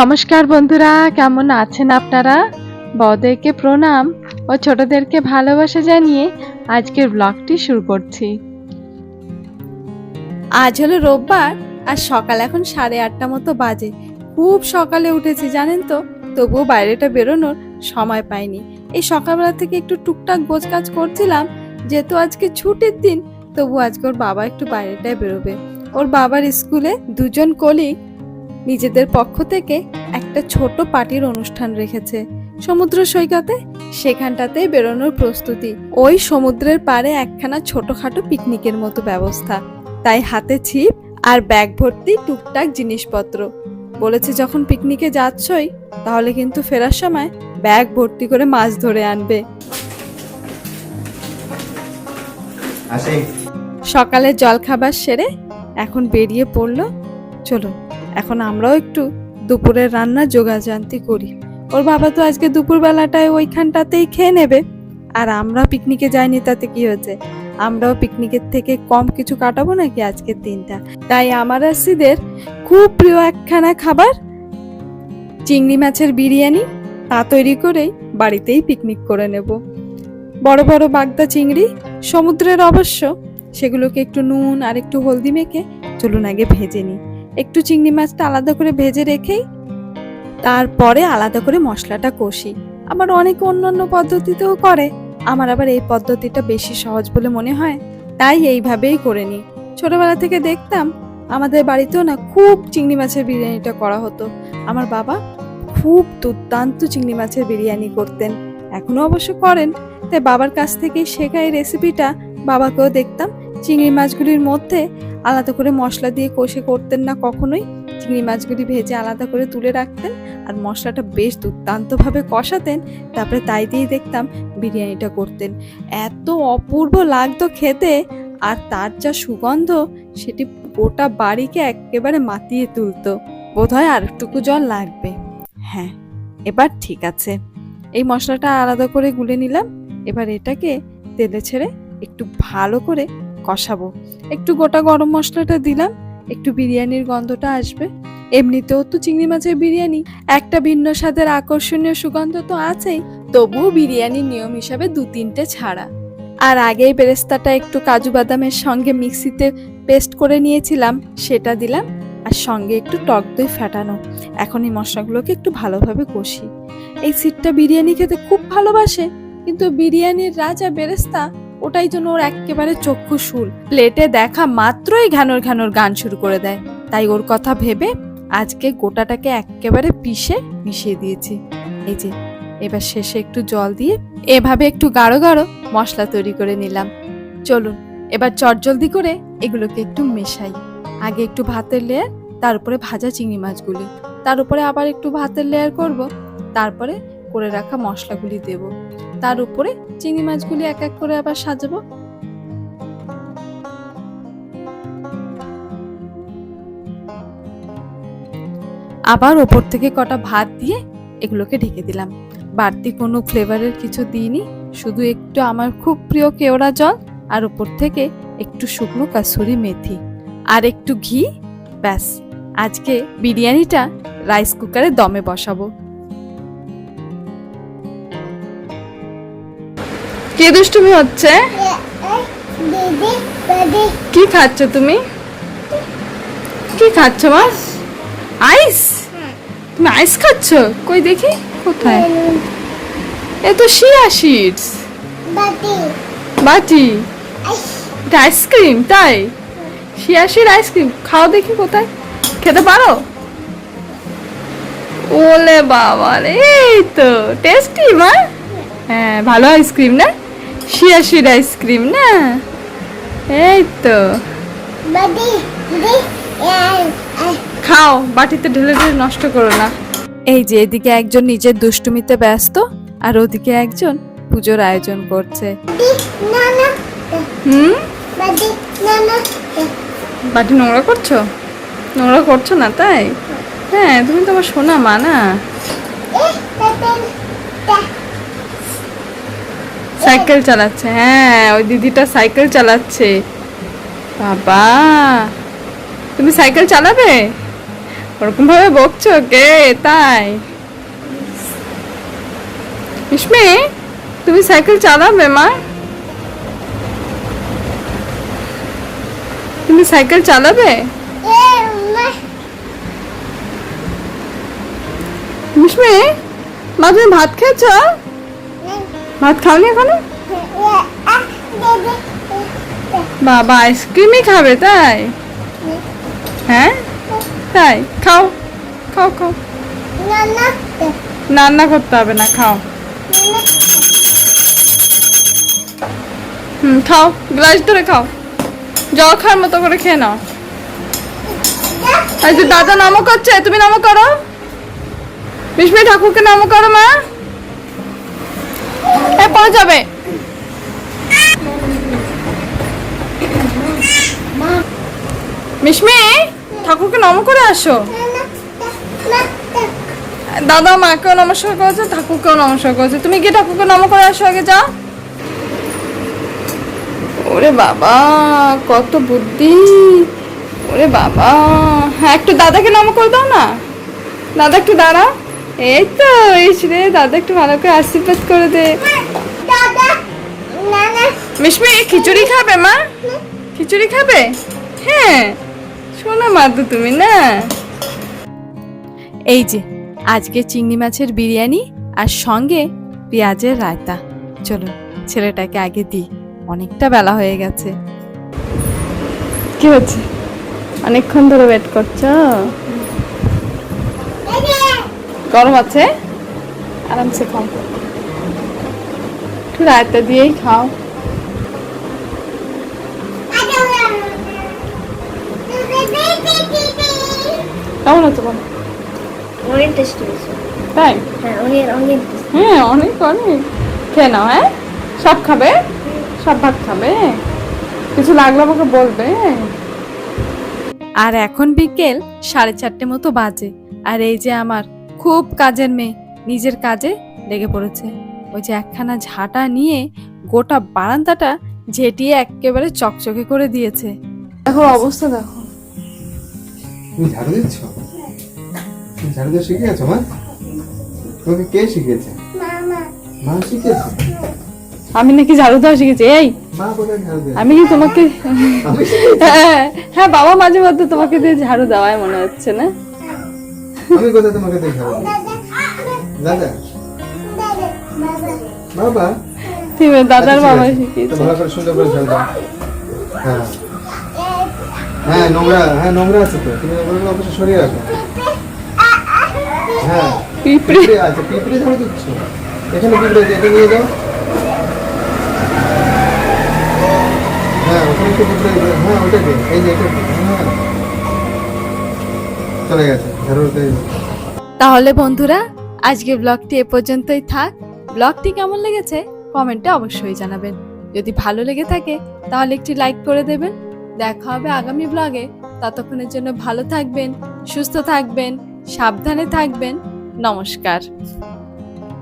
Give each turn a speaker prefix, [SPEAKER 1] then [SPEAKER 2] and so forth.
[SPEAKER 1] নমস্কার বন্ধুরা, কেমন আছেন আপনারা? বড়দেরকে প্রণাম ও ছোটদেরকে ভালোবাসা জানিয়ে আজকের ব্লগটি শুরু করছি।
[SPEAKER 2] আজ হলো রোববার আর সকাল এখন সাড়ে আটটা মতো বাজে। খুব সকালে উঠেছি, জানেন তো? তবুও বাইরেটা বেরোনোর সময় পাইনি। এই সকালবেলা থেকে একটু টুকটাক গোছকাজ করছিলাম, যেহেতু আজকে ছুটির দিন তবু আজকে ওর বাবা একটু বাইরেটায় বেরোবে। ওর বাবার স্কুলে দুজন কলিগ নিজেদের পক্ষ থেকে একটা ছোট পার্টির অনুষ্ঠান রেখেছে। সমুদ্র সৈকতে সেখানটাতেই বেরোনোর প্রস্তুতি। ওই সমুদ্রের পাড়ে একখানা ছোটখাটো পিকনিকের মতো ব্যবস্থা। তাই হাতে ছিপ আর ব্যাগ ভর্তি টুকটাক জিনিসপত্র। বলেছে যখন পিকনিকে যাচ্ছই তাহলে কিন্তু ফেরার সময় ব্যাগ ভর্তি করে মাছ ধরে আনবে। সকালে জলখাবার সেরে এখন বেরিয়ে পড়ল। চলুন। এখন আমরাও একটু দুপুরের রান্না যোগাযান্তি করি। ওর বাবা তো আজকে দুপুরবেলাটায় ওইখানটাতেই খেয়ে নেবে। আর আমরা পিকনিকে যাইনি, তাতে কি হয়েছে? আমরাও পিকনিকের থেকে কম কিছু কাটাবো নাকি আজকের দিনটা? তাই আমার আসিদের খুব প্রিয় একখানা খাবার, চিংড়ি মাছের বিরিয়ানি, তা তৈরি করেই বাড়িতেই পিকনিক করে নেব। বড় বড় বাগদা চিংড়ি, সমুদ্রের অবশ্য, সেগুলোকে একটু নুন আর একটু হলদি মেখে চলুন আগে ভেজে নিই। একটু চিংড়ি মাছটা আলাদা করে ভেজে রেখেই তারপরে আলাদা করে মশলাটা কষি। আবার অনেকে অন্য অন্য পদ্ধতিতেও করে। আমার আবার এই পদ্ধতিটা বেশি সহজ বলে মনে হয়। তাই এইভাবেই করে নিই। ছোটবেলা থেকে দেখতাম আমাদের বাড়িতেও না খুব চিংড়ি মাছের বিরিয়ানিটা করা হতো। আমার বাবা খুব দুর্দান্ত চিংড়ি মাছের বিরিয়ানি করতেন। এখনও অবশ্য করেন। তাই বাবার কাছ থেকেই শেখা এই রেসিপিটা বাবাকেও দেখতাম। চিংড়ি মাছগুলির মধ্যে আলাদা করে মশলা দিয়ে কষে করতেন না কখনোই। চিংড়ি মাছগুলি ভেজে আলাদা করে তুলে রাখতেন আর মশলাটা বেশ দুর্দান্তভাবে কষাতেন। তারপরে তাই দিয়েই দেখতাম বিরিয়ানিটা করতেন। এত অপূর্ব লাগতো খেতে আর তার যা সুগন্ধ, সেটি গোটা বাড়িকে একেবারে মাতিয়ে তুলতো। বোধহয় আর একটুকু জল লাগবে। হ্যাঁ এবার ঠিক আছে। এই মশলাটা আলাদা করে গুলে নিলাম। এবার এটাকে তেলে ছেড়ে একটু ভালো করে কষাবো। একটু গোটা গরম মশলাটা দিলাম, একটু বিরিয়ানির গন্ধটা আসবে। এমনিতেও তো চিংড়ি মাছের বিরিয়ানি, একটা ভিন্ন স্বাদের আকর্ষণীয় সুগন্ধ তো আছেই, তবুও বিরিয়ানির নিয়ম হিসাবে দু তিনটে ছাড়া। আর আগেই বেরেস্তাটা একটু কাজু বাদামের সঙ্গে মিক্সিতে পেস্ট করে নিয়েছিলাম, সেটা দিলাম, আর সঙ্গে একটু টক দই ফাটানো। এখন এই মশলাগুলোকে একটু ভালোভাবে কষি। এই সিটটা বিরিয়ানি খেতে খুব ভালোবাসে, কিন্তু বিরিয়ানির রাজা বেরেস্তা ওটাই জন্য ওর একেবারে চক্ষু শুল। প্লেটে দেখা মাত্রই ঘ্যানোর ঘ্যানোর গান শুরু করে দেয়। তাই ওর কথা ভেবে আজকে গোটাটাকে একেবারে পিষে মিশিয়ে দিয়েছি। এই যে, এবার শেষে একটু জল দিয়ে এভাবে একটু গাঢ় গাঢ় মশলা তৈরি করে নিলাম। চলুন, এবার চটজলদি করে এগুলোকে একটু মেশাই। আগে একটু ভাতের লেয়ার তার উপরে ভাজা চিংড়ি মাছগুলি। তার উপরে আবার একটু ভাতের লেয়ার করব। তারপরে করে রাখা মশলাগুলি দেব। তার উপরে চিংড়ি মাছগুলি এক এক করে আবার সাজাবো। আবার ওপর থেকে কটা ভাত দিয়ে এগুলোকে ঢেকে দিলাম। বাড়তি কোনো ফ্লেভারের কিছু দিইনি, শুধু একটু আমার খুব প্রিয় কেওড়া জল আর ওপর থেকে একটু শুকনো কাসুরি মেথি। আর একটু ঘি, ব্যাস। আজকে বিরিয়ানিটা রাইস কুকারে দমে বসাবো। কি দুষ্টুমি হচ্ছে? কি খাচ্ছ তুমি? কি খাচ্ছ মা আইস তুমি আইস খাচ্ছ? কই দেখি, কোথায়? এ তো শিয়া শিটস বাটি। এটা আইসক্রিম তাই? শিয়া শিয়াশির আইসক্রিম খাও দেখি কোথায়। খেতে পারো? ওলে বাবা রে এই তো টেস্টি মা। হ্যাঁ ভালো আইসক্রিম না? শিয়াশির আইসক্রিম না? এই তো। খাও বাটিতে ঢেলে ঢেলে নষ্ট করো না। এই যে এদিকে একজন নিজের দুষ্টুমিতে ব্যস্ত আর ওদিকে একজন পুজোর আয়োজন করছে। হুম? বাটি নোংরা করছ? নোংরা করছ না তাই? হ্যাঁ তুমি তো আমার শোনা মা না? সাইকেল চালাচ্ছে হ্যাঁ ওই দিদিটা সাইকেল চালাচ্ছে। বাবা, তুমি সাইকেল চালাবে? ওরকম ভাবে বকছো কে? তাই? ইসমি, তুমি সাইকেল চালাবে, মা? তুমি সাইকেল চালাবে?
[SPEAKER 3] এ মা
[SPEAKER 2] মা, তুমি ভাত খেয়েছো? ভাত খাওনি
[SPEAKER 3] এখনও?
[SPEAKER 2] বাবা আইসক্রিমই খাবে, তাই? হ্যাঁ? তাই, খাও খাও খাও। রান্না করতে হবে না, খাও। হুম, খাও গ্লাস ধরে খাও। জল খাওয়ার মতো করে খেয়ে নাও। যে দাদা নামও করছে, তুমি নামও করো। বিস্মি ঠাকুরকে নামও করো, মা। পড়ে যাবে? মিশমি ঠাকুরকে নম করে আসো। দাদা মাকেও নমস্কার করেছে, ঠাকুরকেও নমস্কার করেছে। তুমি গিয়ে ঠাকুরকে নম করে আসো, আগে যা ওরে বাবা, কত বুদ্ধি। ওরে বাবা। হ্যাঁ একটু দাদাকে নম করে দাও না। দাদা, একটু দাঁড়াও। এই তো রে দাদা একটু ভালো করে আশীর্বাদ করে দে। মিশমি খিচুড়ি খাবে মা? খিচুড়ি খাবে? হ্যাঁ। শোনো তো তুমি, না? এই যে, আজকে চিংড়ি মাছের বিরিয়ানি আর সঙ্গে পেঁয়াজের রায়তা। চলো, ছেলেটাকে আগে দিই। অনেকটা বেলা হয়ে গেছে। কি হচ্ছে? অনেকক্ষণ ধরে ওয়েট করছ? গরম আছে? আরামসে খাও। একটু রায়তা দিয়েই খাও। কেমন হচ্ছে বলো?
[SPEAKER 3] অনেক টেস্টি হয়েছে।
[SPEAKER 2] তাই?
[SPEAKER 3] হ্যাঁ অনেক অনেক
[SPEAKER 2] হ্যাঁ অনেক অনেক। খেয়ে নাও হ্যাঁ? সব খাবে? সব ভাত খাবে? কিছু লাগলে আমাকে বলবে। আর এখন বিকেল সাড়ে চারটে মতো বাজে আর এই যে আমার খুব কাজের মেয়ে নিজের কাজে লেগে পড়েছে। ওই যে একখানা ঝাঁটা নিয়ে গোটা বারান্দাটা ঝেঁটিয়ে একেবারে চকচকে করে দিয়েছে। দেখো অবস্থা দেখো।
[SPEAKER 4] তুমি ঝাড়ু দিচ্ছ? তুমি ঝাড়ু দিয়ে শিখে গেছো মা? তোমাকে কে শিখিয়েছে? মা শিখিয়েছে?
[SPEAKER 2] আমি নাকি ঝাড়ু দেওয়া শিখেছি এই। আমি কি তোমাকে হ্যাঁ, হ্যাঁ বাবা মাঝে মধ্যে তোমাকে দিয়ে ঝাড়ু দেওয়ায় মনে হচ্ছে না?
[SPEAKER 4] আমি কোথায় তোমাকে দিয়ে ঝাড়ু দাদা।
[SPEAKER 3] দাদা। বাবা।
[SPEAKER 4] বাবা
[SPEAKER 2] তুমি দাদার
[SPEAKER 4] আচ্ছা,
[SPEAKER 2] বাবা। শিখিয়েছে।
[SPEAKER 4] ভালো করে সুন্দর করে ঝাড়ু দাও। হ্যাঁ। হ্যাঁ নোংরা হ্যাঁ নোংরা আছে তো। তুমি ওগুলো সরিয়ে রাখো। হ্যাঁ
[SPEAKER 2] পিঁপড়ে।
[SPEAKER 4] আছে। পিঁপড়ে ঝাড়ু দিচ্ছ। এখানে পিঁপড়ে এটা নিয়ে যাও। হ্যাঁ ওখানে পিঁপড়ে। হ্যাঁ ওটাকে এই যে এটা হ্যাঁ। চলে গেছে।
[SPEAKER 2] তাহলে বন্ধুরা আজকে ব্লগটি এ পর্যন্তই থাক। ব্লগটি কেমন লেগেছে? কমেন্টে অবশ্যই জানাবেন। যদি ভালো লেগে থাকে তাহলে একটি লাইক করে দেবেন। দেখা হবে আগামী ব্লগে ততক্ষণের জন্য ভালো থাকবেন সুস্থ থাকবেন সাবধানে থাকবেন। নমস্কার।